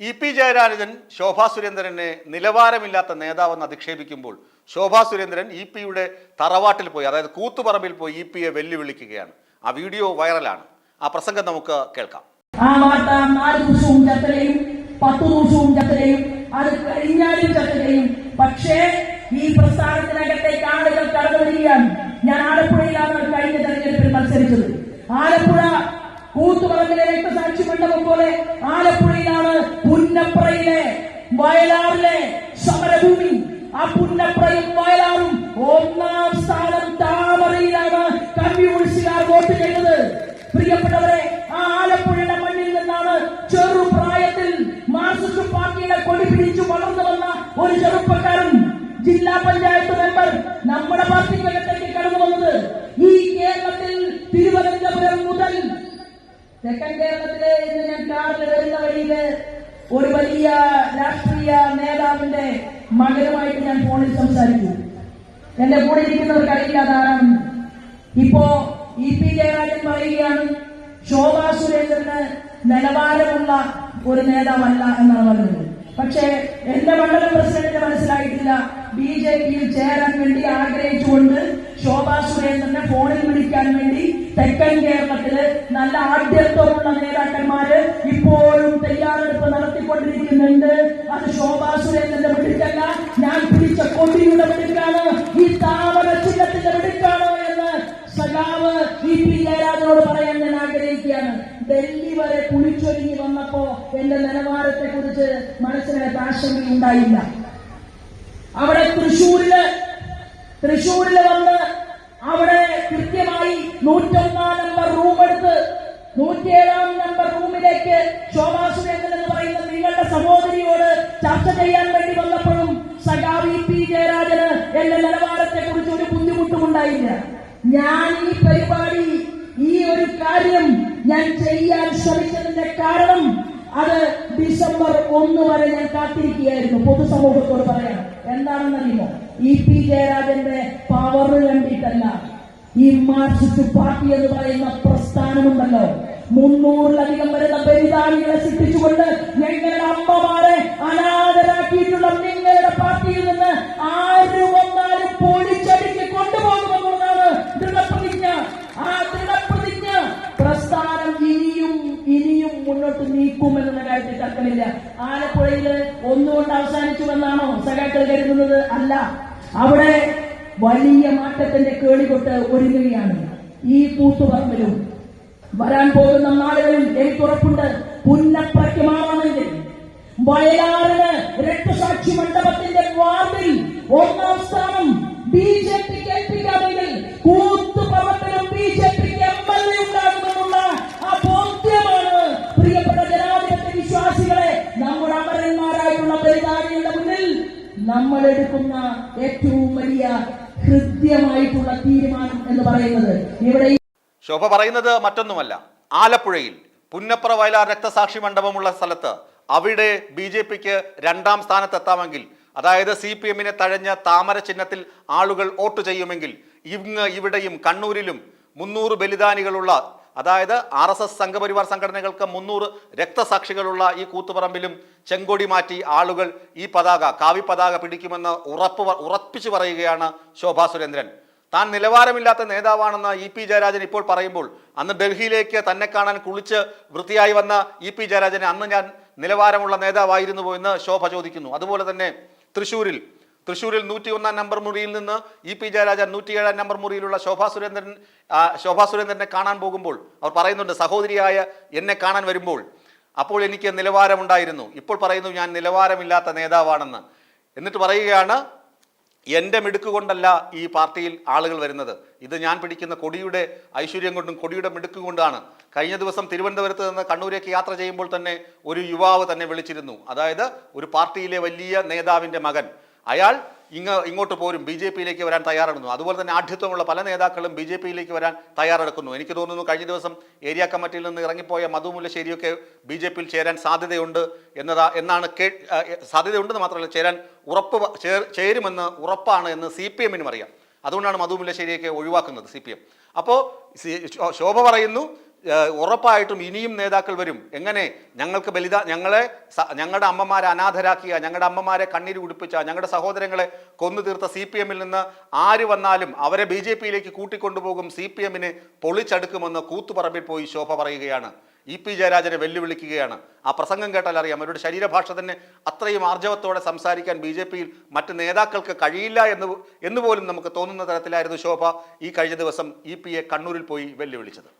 E P Jayarajan Shobha സുരേന്ദ്രനെ നിലവാരമില്ലാത്ത നേതാവെന്ന് അധിക്ഷേപിക്കുമ്പോൾ ശോഭാ സുരേന്ദ്രൻ ഇ പിയുടെ തറവാട്ടിൽ പോയി അതായത് കൂത്തുപറമ്പിൽ പോയി ഇ പിയെ വെല്ലുവിളിക്കുകയാണ്. ആ വീഡിയോ വൈറലാണ്. ആ പ്രസംഗം നമുക്ക് കേൾക്കാം. ആ പത്തു ദിവസവും ചർച്ചയും അത് കഴിഞ്ഞാലും പക്ഷേ ഈ പ്രസ്ഥാനത്തിനകത്തേക്ക് ആളുകൾ കടന്നു വരികയാണ് ഞാൻ ആലപ്പുഴയിലാണ് കഴിഞ്ഞ തെരഞ്ഞെടുപ്പിൽ മത്സരിച്ചത് ആലപ്പുഴ കൂത്തുപറമ്പിലെ രക്തസാക്ഷി മണ്ഡപം പോലെ ആലപ്പുഴയിലാണ് പുന്നപ്രയിലെ വയലാറിലെ സമരഭൂമി. ആ പുന്നപ്രയും വയലാറും ഒന്നാം സ്ഥാനം താമരയിലാണ് കമ്മ്യൂണിസ്റ്റുകാർ വോട്ട് ചെയ്തത്. പ്രിയപ്പെട്ടവരെ ആ ആലപ്പുഴയുടെ മണ്ണിൽ നിന്നാണ് ചെറുപ്രായത്തിൽ മാർക്സിസ്റ്റ് പാർട്ടിയുടെ കൊടി പിടിച്ചു വളർന്നു വന്ന ഒരു ചെറുപ്പക്കാരൻ ജില്ലാ പഞ്ചായത്ത് മെമ്പർ നമ്മുടെ പാർട്ടിക്കകത്തേക്ക് കടന്നു വന്നത്. ഈ കേരളത്തിൽ തിരുവനന്തപുരം മുതൽ തെക്കൻ കേരളത്തിലെ ഇന്ന് ഞാൻ കാറിൽ വരുന്ന വഴിയിൽ ഒരു വലിയ രാഷ്ട്രീയ നേതാവിന്റെ മകനുമായിട്ട് ഞാൻ ഫോണിൽ സംസാരിച്ചു. എന്റെ കൂടെ ഇരിക്കുന്നവർക്ക് അറിയില്ല അതാരാണെന്ന് ഇപ്പോ ഇ പി ജയരാജൻ പറയുകയാണ് ശോഭാ സുരേന്ദ്രന് നിലവാരമുള്ള ഒരു നേതാവല്ല എന്നാണ് പറഞ്ഞത്. പക്ഷേ എന്റെ മണ്ഡലം പ്രസിഡന്റിന് മനസ്സിലായിട്ടില്ല. ബി ജെ പിയിൽ ചേരാൻ വേണ്ടി ആഗ്രഹിച്ചുകൊണ്ട് ശോഭാ സുരേന്ദ്രനെ ഫോണിൽ വിളിക്കാൻ വേണ്ടി തെക്കൻ കേരളത്തിൽ നല്ല ആഢ്യത്വമുള്ള നേതാക്കന്മാര് ഇപ്പോഴും തയ്യാറെടുപ്പ് നടത്തിക്കൊണ്ടിരിക്കുന്നുണ്ട്. അത് ശോഭാ സുരേന്ദ്രന്റെ വിടുക്കല്ല ഞാൻ പിടിച്ച കൊടിയുടെ വിടുക്കാണ് ഈ താമര ചിഹ്നത്തിന്റെ മിടുക്കാണ് എന്ന് സഖാവ് ഇ പി ജയരാജനോട് പറയാൻ ഞാൻ ആഗ്രഹിക്കുകയാണ്. ഡൽഹി വരെ കുളിച്ചൊരുങ്ങി വന്നപ്പോ എന്റെ നിലവാരത്തെ കുറിച്ച് മനസ്സിനകത്ത് ആശങ്കയുണ്ടായില്ല. അവിടെ തൃശൂരിൽ തൃശൂരിൽ വന്ന് അവിടെ കൃത്യമായി നൂറ്റൊന്നാം നമ്പർ റൂം എടുത്ത് നൂറ്റിയേഴാം നമ്പർ റൂമിലേക്ക് ശോഭാ സുരേന്ദ്രൻ എന്ന് പറയുന്ന നിങ്ങളുടെ സഹോദരിയോട് ചർച്ച ചെയ്യാൻ വേണ്ടി വന്നപ്പോഴും സഖാവി പി ജയരാജന് എന്റെ നിലവാരത്തെ കുറിച്ച് ഒരു ബുദ്ധിമുട്ടുമുണ്ടായില്ല ഞാൻ ഈ പരിപാടി ഈ ഒരു കാര്യം ഞാൻ ചെയ്യാൻ ശ്രമിച്ചതിന്റെ കാരണം ഡിസംബർ ഒന്ന് വരെ ഞാൻ കാത്തിരിക്കുകയായിരുന്നു. പൊതുസമൂഹത്തോട് പറയാം എന്താണെന്ന് എന്താണെന്നറിയുമോ ഇ പി ജയരാജന്റെ പവർ കണ്ടിട്ടല്ല. ഈ മാർക്സിസ്റ്റ് പാർട്ടി എന്ന് പറയുന്ന പ്രസ്ഥാനമുണ്ടല്ലോ. മുന്നൂറിലധികം വരുന്ന ബലിദാനികളെ സൃഷ്ടിച്ചുകൊണ്ട് ഞങ്ങളുടെ അമ്മമാരെ അനാഥരാക്കിയിട്ടുള്ള നിങ്ങളുടെ പാർട്ടിയിൽ നിന്ന് ആര് ആലപ്പുഴയിൽ ഒന്നുകൊണ്ട് അവസാനിച്ചു അവസാനിച്ചുവെന്നാണോ സഖാക്കൾ കരുതുന്നത്? അല്ല. അവിടെ വലിയ മാറ്റത്തിന്റെ കേളികൊട്ട് ഒരുങ്ങുകയാണ് ഈ കൂത്തുപറമ്പിലും. വരാൻ പോകുന്ന നാളുകളിൽ എനിക്കുറപ്പുണ്ട് പുന്നപ്രയ്ക്കുമാണെങ്കിൽ വയലാറിന് രക്തസാക്ഷി മണ്ഡപത്തിന്റെ വാർഡിൽ ഒന്നാം സ്ഥാനം അമരന്മാരായിട്ടുള്ള പരിപാടിയുടെ മുന്നിൽ നമ്മൾ എടുക്കുന്ന ഏറ്റവും വലിയ ഹൃദ്യമായിട്ടുള്ള തീരുമാനം എന്ന് പറയുന്നത് ഇവിടെ ശോഭ പറയുന്നത് മറ്റൊന്നുമല്ല. ആലപ്പുഴയിൽ പുന്നപ്ര വയലാർ രക്തസാക്ഷി മണ്ഡപമുള്ള സ്ഥലത്ത് അവിടെ ബി ജെ പിക്ക് രണ്ടാം സ്ഥാനത്തെത്താമെങ്കിൽ അതായത് സി പി എമ്മിനെ തഴഞ്ഞ താമര ചിഹ്നത്തിൽ ആളുകൾ വോട്ട് ചെയ്യുമെങ്കിൽ ഇങ്ങ് ഇവിടെയും കണ്ണൂരിലും മുന്നൂറ് ബലിദാനികളുള്ള അതായത് ആർ എസ് എസ് സംഘപരിവാർ സംഘടനകൾക്ക് മുന്നൂറ് രക്തസാക്ഷികളുള്ള ഈ കൂത്തുപറമ്പിലും ചെങ്കൊടി മാറ്റി ആളുകൾ ഈ പതാക കാവി പതാക പിടിക്കുമെന്ന് ഉറപ്പ് ഉറപ്പിച്ചു പറയുകയാണ് ശോഭാ സുരേന്ദ്രൻ. താൻ നിലവാരമില്ലാത്ത നേതാവാണെന്ന് ഇ പി ജയരാജൻ ഇപ്പോൾ പറയുമ്പോൾ അന്ന് ഡൽഹിയിലേക്ക് തന്നെ കാണാൻ കുളിച്ച് വൃത്തിയായി വന്ന ഇ പി ജയരാജനെ അന്ന് ഞാൻ നിലവാരമുള്ള നേതാവായിരുന്നു എന്ന് ശോഭ ചോദിക്കുന്നു. അതുപോലെ തന്നെ തൃശൂരിൽ തൃശൂരിൽ നൂറ്റി ഒന്നാം നമ്പർ മുറിയിൽ നിന്ന് ഇ പി ജയരാജൻ നൂറ്റിയേഴാം നമ്പർ മുറിയിലുള്ള ശോഭാ സുരേന്ദ്രൻ ശോഭാ സുരേന്ദ്രനെ കാണാൻ പോകുമ്പോൾ അവർ പറയുന്നുണ്ട് സഹോദരിയായ എന്നെ കാണാൻ വരുമ്പോൾ. അപ്പോൾ എനിക്ക് നിലവാരമുണ്ടായിരുന്നു. ഇപ്പോൾ പറയുന്നു ഞാൻ നിലവാരമില്ലാത്ത നേതാവാണെന്ന്. എന്നിട്ട് പറയുകയാണ് എന്റെ മിടുക്ക് കൊണ്ടല്ല ഈ പാർട്ടിയിൽ ആളുകൾ വരുന്നത്. ഇത് ഞാൻ പിടിക്കുന്ന കൊടിയുടെ ഐശ്വര്യം കൊണ്ടും കൊടിയുടെ മിടുക്ക് കൊണ്ടാണ്. കഴിഞ്ഞ ദിവസം തിരുവനന്തപുരത്ത് നിന്ന് കണ്ണൂരേക്ക് യാത്ര ചെയ്യുമ്പോൾ തന്നെ ഒരു യുവാവ് തന്നെ വിളിച്ചിരുന്നു. അതായത് ഒരു പാർട്ടിയിലെ വലിയ നേതാവിന്റെ മകൻ. അയാൾ ഇങ്ങ ഇങ്ങോട്ട് പോരും. ബി ജെ പിയിലേക്ക് വരാൻ തയ്യാറെടുക്കുന്നു. അതുപോലെ തന്നെ ആഢ്യത്വമുള്ള പല നേതാക്കളും ബി ജെ പിയിലേക്ക് വരാൻ തയ്യാറെടുക്കുന്നു. എനിക്ക് തോന്നുന്നു കഴിഞ്ഞ ദിവസം ഏരിയ കമ്മിറ്റിയിൽ നിന്ന് ഇറങ്ങിപ്പോയ മധു മുല്ലശ്ശേരിയൊക്കെ ബി ജെ പിയിൽ ചേരാൻ സാധ്യതയുണ്ട് എന്നതാ എന്നാണ് കേ സാധ്യതയുണ്ടെന്ന് മാത്രമല്ല ചേരാൻ ഉറപ്പ് ചേരുമെന്ന് ഉറപ്പാണ് എന്ന് സി പി എമ്മിനും അറിയാം. അതുകൊണ്ടാണ് മധു മുല്ലശ്ശേരിയൊക്കെ ഒഴിവാക്കുന്നത് സി പി എം. അപ്പോൾ ശോഭ പറയുന്നു ഉറപ്പായിട്ടും ഇനിയും നേതാക്കൾ വരും. എങ്ങനെ? ഞങ്ങൾക്ക് ബലിദാ ഞങ്ങളെ ഞങ്ങളുടെ അമ്മമാരെ അനാഥരാക്കിയ ഞങ്ങളുടെ അമ്മമാരെ കണ്ണീര് കുടിപ്പിച്ച ഞങ്ങളുടെ സഹോദരങ്ങളെ കൊന്നു തീർത്ത സി പി എമ്മിൽ നിന്ന് ആര് വന്നാലും അവരെ ബി ജെ പിയിലേക്ക് കൂട്ടിക്കൊണ്ടുപോകും സി പി എമ്മിനെ പൊളിച്ചെടുക്കുമെന്ന് കൂത്തുപറമ്പിൽ പോയി ശോഭ പറയുകയാണ്. ഇ പി ജയരാജനെ വെല്ലുവിളിക്കുകയാണ്. ആ പ്രസംഗം കേട്ടാൽ അറിയാം അവരുടെ ശരീരഭാഷ തന്നെ അത്രയും ആർജവത്തോടെ സംസാരിക്കാൻ ബി ജെ പിയിൽ മറ്റ് നേതാക്കൾക്ക് കഴിയില്ല എന്ന് എന്ന് പോലും നമുക്ക് തോന്നുന്ന തരത്തിലായിരുന്നു ശോഭ ഈ കഴിഞ്ഞ ദിവസം ഇ പിയെ കണ്ണൂരിൽ പോയി വെല്ലുവിളിച്ചത്.